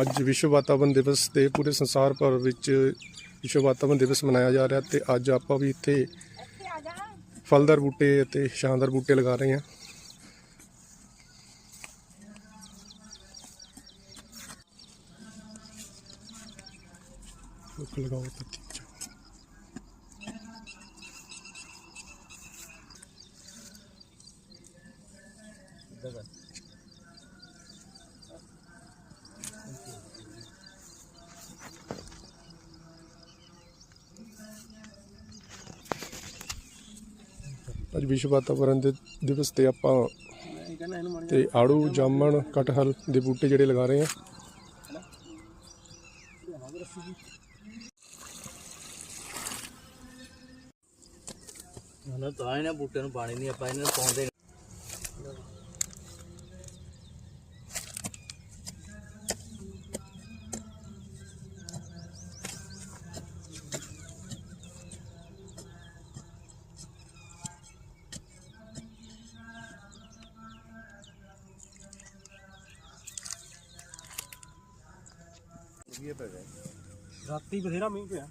ਅੱਜ ਵਿਸ਼ਵ ਵਾਤਾਵਰਣ ਦਿਵਸ ਤੇ ਪੂਰੇ ਸੰਸਾਰ ਭਰ ਵਿੱਚ ਵਿਸ਼ਵ ਵਾਤਾਵਰਣ ਦਿਵਸ ਮਨਾਇਆ ਜਾ ਰਿਹਾ ਤੇ ਅੱਜ ਆਪਾਂ ਵੀ ਇੱਥੇ ਫਲਦਾਰ ਬੂਟੇ ਅਤੇ ਸ਼ਾਨਦਾਰ ਬੂਟੇ ਲਗਾ ਰਹੇ ਹਾਂ। ਲਗਾਓ ਤਾਂ ਠੀਕ ਹੈ ਅੱਜ ਵਿਸ਼ਵ ਵਾਤਾਵਰਣ ਦੇ ਦਿਵਸ ਤੇ ਆਪਾਂ ਤੇ ਆੜੂ ਜਾਮਣ ਕਟਹਲ ਦੇ ਬੂਟੇ ਜਿਹੜੇ ਲਗਾ ਰਹੇ ਹਾਂ ਨਾ ਤਾਂ ਇਹਨਾਂ ਬੂਟਿਆਂ ਨੂੰ ਪਾਣੀ ਨਹੀਂ ਆਪਾਂ ਇਹਨਾਂ ਨੂੰ ਪਾਉਂਦੇ ਰਾਤੀ ਬਥੇਰਾ ਮੀਂਹ ਪਿਆ।